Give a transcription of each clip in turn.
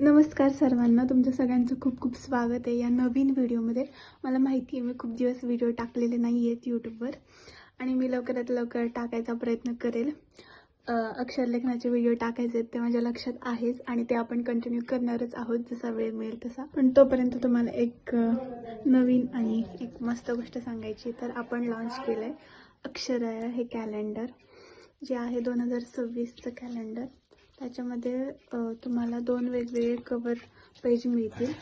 नमस्कार सर्वांना तुमचं सगळ्यांचं खूप खूप स्वागत आहे या नवीन व्हिडिओमध्ये. मला माहिती आहे मी खूप दिवस व्हिडिओ टाकलेले नाही आहेत यूट्यूबवर आणि मी लवकरात लवकर टाकायचा प्रयत्न करेल. अक्षरलेखनाचे व्हिडिओ टाकायचे आहेत ते माझ्या लक्षात आहेच आणि ते आपण कंटिन्यू करणारच आहोत जसा वेळ मिळेल तसा. पण तोपर्यंत तुम्हाला एक नवीन आणि एक मस्त गोष्ट सांगायची तर आपण लॉन्च केलं आहे अक्षराया हे कॅलेंडर जे आहे दोन हजार सव्वीसचं कॅलेंडर त्याच्यामध्ये तुम्हाला दोन वेगवेगळे कवर पेज मिळतील.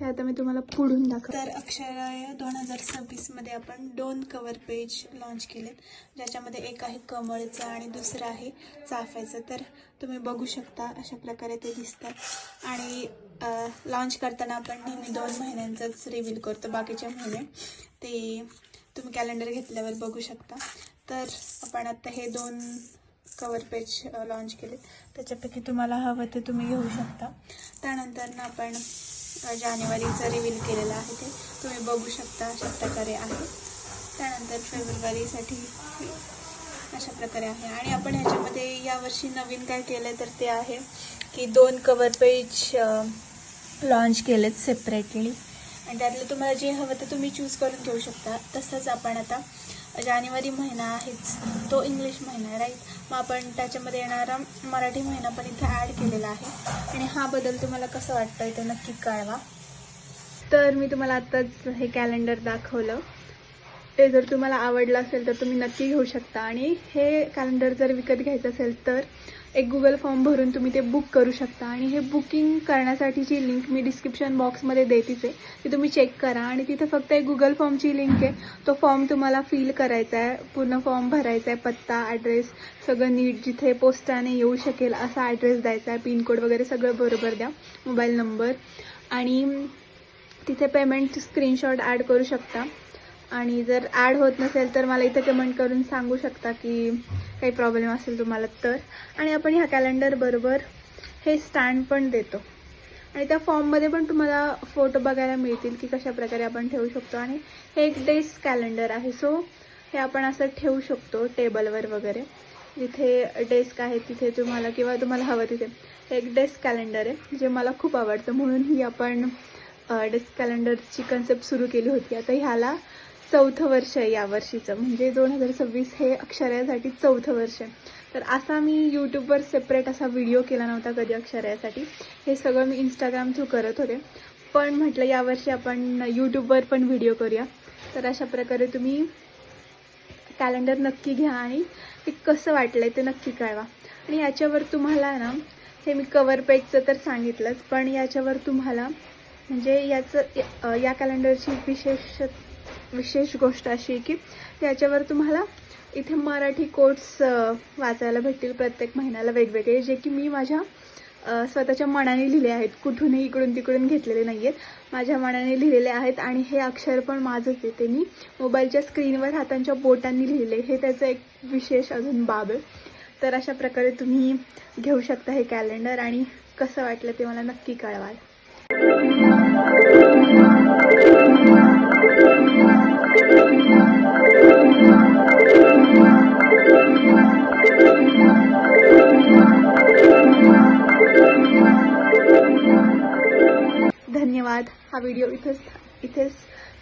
हे आता मी तुम्हाला पुढून दाखव तर अक्षराय दोन हजार सव्वीसमध्ये आपण दोन कवर पेज लॉन्च केलेत. ज्याच्यामध्ये एक आहे कमळचं आणि दुसरं आहे चाफ्याचं. तर तुम्ही बघू शकता अशा प्रकारे ते दिसतात. आणि लॉन्च करताना आपण नेहमी दोन महिन्यांचंच रिव्हील करतो. बाकीचे महिने ते तुम्ही कॅलेंडर घेतल्यावर बघू शकता. तर आपण आता हे दोन कवर पेज लॉन्च केले. त्याच्यापैकी तुम्हाला हवं ते तुम्ही घेऊ शकता. त्यानंतर ना आपण जानेवारीचं रिव्हील केलेलं आहे ते तुम्ही बघू शकता अशा प्रकारे आहे. त्यानंतर फेब्रुवारीसाठी अशा प्रकारे आहे. आणि आपण ह्याच्यामध्ये यावर्षी नवीन काय केलं तर ते आहे की दोन कवर पेज लॉन्च केलेत सेपरेटली आणि त्यातलं तुम्हाला जे हवं ते तुम्ही चूज करून घेऊ शकता. तसंच आपण आता जानेवारी महिना आहेच. तो इंग्लिश महिना आहे राईट मग आपण त्याच्यामध्ये येणारा मराठी महिना पण इथे ॲड केलेला आहे. आणि हा बदल तुम्हाला कसं वाटतं ते नक्की कळवा. तर मी तुम्हाला आत्ताच हे कॅलेंडर दाखवलं. ते जर तुम्हाला आवडलं असेल तर तुम्ही नक्की घेऊ शकता. आणि हे कॅलेंडर जर विकत घ्यायचं असेल तर एक गुगल फॉर्म भरून तुम्ही ते बुक करू शकता. आणि हे बुकिंग करण्यासाठीची लिंक मी डिस्क्रिप्शन बॉक्समध्ये देतीच. आहे ती तुम्ही चेक करा. आणि तिथे फक्त एक गुगल फॉर्मची लिंक आहे. तो फॉर्म तुम्हाला फिल करायचा आहे. पूर्ण फॉर्म भरायचा आहे. पत्ता ॲड्रेस सगळं नीट जिथे पोस्टाने येऊ शकेल असा ॲड्रेस द्यायचा आहे. पिनकोड वगैरे सगळं बरोबर द्या. मोबाईल नंबर आणि तिथे पेमेंट स्क्रीनशॉट ॲड करू शकता. आणि जर ॲड होत नसेल तर मला इथं कमेंट करून सांगू शकता की काही प्रॉब्लेम असेल तुम्हाला तर. आणि आपण ह्या कॅलेंडर बरोबर हे स्टँड पण देतो. आणि त्या फॉर्ममध्ये पण तुम्हाला फोटो बघायला मिळतील की कशा प्रकारे आपण ठेवू शकतो. आणि हे एक डेस्क कॅलेंडर आहे. सो हे आपण असं ठेवू शकतो टेबलवर वगैरे. जिथे डेस्क आहे तिथे तुम्हाला किंवा तुम्हाला हवं तिथे. हे एक डेस्क कॅलेंडर आहे जे मला खूप आवडतं. म्हणून ही आपण डेस्क कॅलेंडरची कन्सेप्ट सुरू केली होती. आता ह्याला चौथं वर्ष आहे यावर्षीचं म्हणजे दोन हजार सव्वीस हे अक्षरयासाठी चौथं वर्ष आहे. तर असा मी यूट्यूबवर सेपरेट असा व्हिडिओ केला नव्हता कधी अक्षरयासाठी. हे सगळं मी इंस्टाग्राम थ्रू करत होते. पण म्हटलं यावर्षी आपण यूट्यूबवर पण व्हिडिओ करूया. तर अशा प्रकारे तुम्ही कॅलेंडर नक्की घ्या आणि ते कसं वाटलंय ते नक्की कळवा. आणि याच्यावर तुम्हाला ना हे मी कवर पेजचं तर सांगितलंच पण याच्यावर तुम्हाला म्हणजे याचं या कॅलेंडरची विशेष विशेष गोष्ट अशी की याच्यावर तुम्हाला इथे मराठी कोट्स वाचायला भेटतील प्रत्येक महिन्याला वेगवेगळे जे की मी माझ्या स्वतःच्या मनाने लिहिले आहेत. कुठूनही इकडून तिकडून घेतलेले नाही आहेत माझ्या मनाने लिहिलेले आहेत आणि हे अक्षर पण माझंच आहे. ते मी मोबाईलच्या स्क्रीनवर हातांच्या बोटांनी लिहिले. हे त्याचं एक विशेष अजून बाब आहे. तर अशा प्रकारे तुम्ही घेऊ शकता हे कॅलेंडर आणि कसं वाटलं ते मला नक्की कळवाल. धन्यवाद. हा व्हिडिओ इथेच इथेच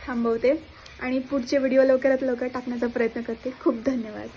थांबवते. आणि पुढचे व्हिडिओ लवकरात लवकर टाकण्याचा प्रयत्न करते. खूप धन्यवाद.